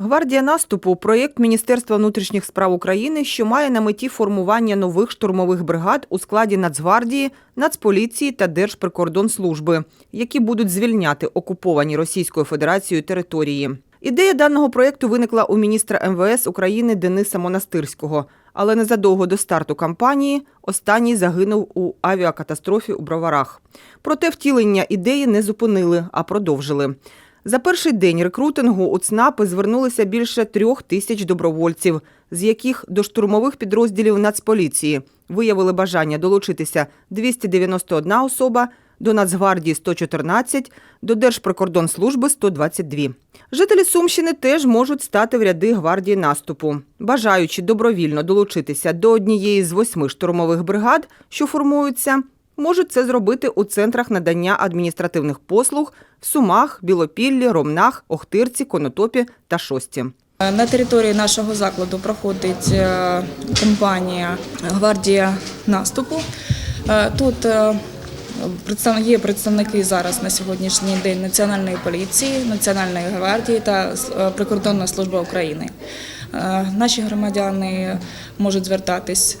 Гвардія наступу проєкт Міністерства внутрішніх справ України, що має на меті формування нових штурмових бригад у складі Нацгвардії, Нацполіції та Держприкордонслужби, які будуть звільняти окуповані Російською Федерацією території. Ідея даного проєкту виникла у міністра МВС України Дениса Монастирського, але незадовго до старту кампанії останній загинув у авіакатастрофі у Броварах. Проте втілення ідеї не зупинили, а продовжили. За перший день рекрутингу у ЦНАПи звернулися більше трьох тисяч добровольців, з яких до штурмових підрозділів Нацполіції виявили бажання долучитися 291 особа, до Нацгвардії 114, до Держприкордонслужби 122. Жителі Сумщини теж можуть стати в ряди гвардії наступу. Бажаючи добровільно долучитися до однієї з восьми штурмових бригад, що формуються, можуть це зробити у центрах надання адміністративних послуг в Сумах, Білопіллі, Ромнах, Охтирці, Конотопі та Шості. На території нашого закладу проходить е, кампанія Гвардія наступу. Е, Тут е, є представники зараз на сьогоднішній день Національної поліції, Національної гвардії та Прикордонна служба України. Наші громадяни можуть звертатись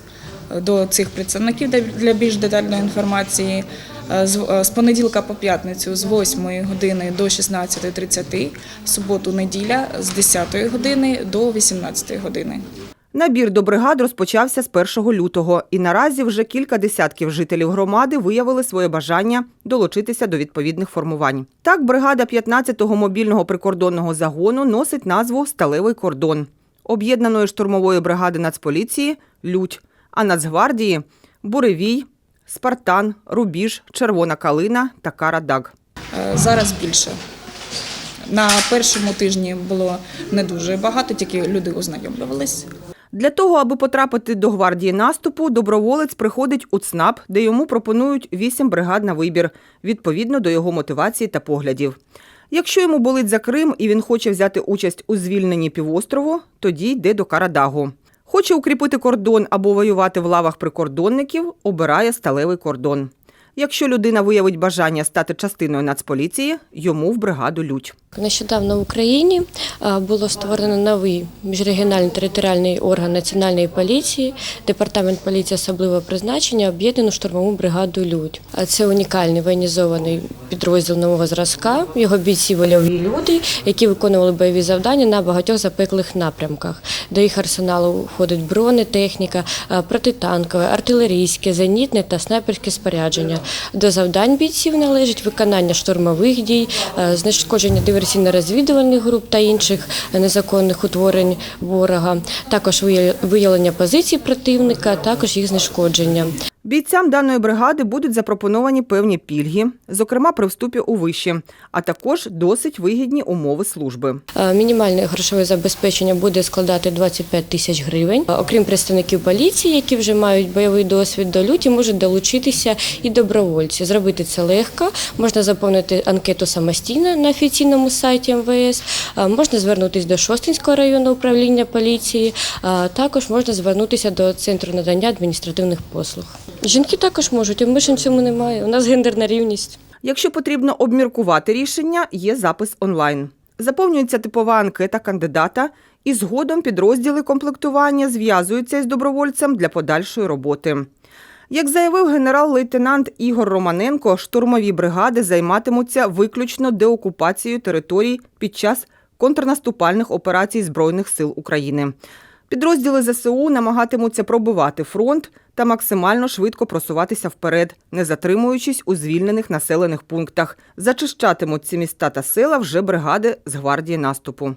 до цих представників для- більш детальної інформації. Е, З е, з понеділка по п'ятницю з 8 години до 16.30, в суботу, неділя з 10 години до 18 години. Набір до бригад розпочався з 1 лютого, і наразі вже кілька десятків жителів громади виявили своє бажання долучитися до відповідних формувань. Так, бригада 15-го мобільного прикордонного загону носить назву Сталевий кордон, об'єднаної штурмової бригади Нацполіції Лють, а Нацгвардії Буревій, Спартан, Рубіж, Червона Калина та Карадаг. Е, Зараз більше. На першому тижні було не дуже багато, тільки люди ознайомлювались. Для того, аби потрапити до гвардії наступу, доброволець приходить у ЦНАП, де йому пропонують вісім бригад на вибір, відповідно до його мотивації та поглядів. Якщо йому болить за Крим і він хоче взяти участь у звільненні півострову, тоді йде до Карадагу. Хоче укріпити кордон або воювати в лавах прикордонників, обирає сталевий кордон. Якщо людина виявить бажання стати частиною Нацполіції, йому в бригаду лють. Нещодавно в Україні було створено новий міжрегіональний територіальний орган національної поліції, департамент поліції особливого призначення, об'єднану штурмову бригаду Людь. Це унікальний воєнізований підрозділ нового зразка. Його бійці вольові люди, які виконували бойові завдання на багатьох запеклих напрямках. До їх арсеналу входить бронетехніка, протитанкове, артилерійське, зенітне та снайперське спорядження. До завдань бійців належить виконання штурмових дій, е, знешкодження диверсійно-розвідувальних груп та інших незаконних утворень ворога, також виявлення позицій противника, також їх знешкодження. Бійцям даної бригади будуть запропоновані певні пільги, зокрема при вступі у виші, а також досить вигідні умови служби. Е, Мінімальне грошове забезпечення буде складати 25 тисяч гривень. Е, Окрім представників поліції, які вже мають бойовий досвід до люті, можуть долучитися і добровольці. Зробити це легко. Можна заповнити анкету самостійно на офіційному сайті МВС. Е, Можна звернутися до Шостинського районного управління поліції. Також можна звернутися до центру надання адміністративних послуг. Жінки також можуть, обмежень в цьому немає. У нас гендерна рівність. Якщо потрібно обміркувати рішення, є запис онлайн. Заповнюється типова анкета кандидата, і згодом підрозділи комплектування зв'язуються із добровольцем для подальшої роботи. Як заявив генерал-лейтенант Ігор Романенко, штурмові бригади займатимуться виключно деокупацією територій під час контрнаступальних операцій Збройних сил України. Підрозділи ЗСУ намагатимуться пробивати фронт та максимально швидко просуватися вперед, не затримуючись у звільнених населених пунктах. Зачищатимуть ці міста та села вже бригади з гвардії наступу.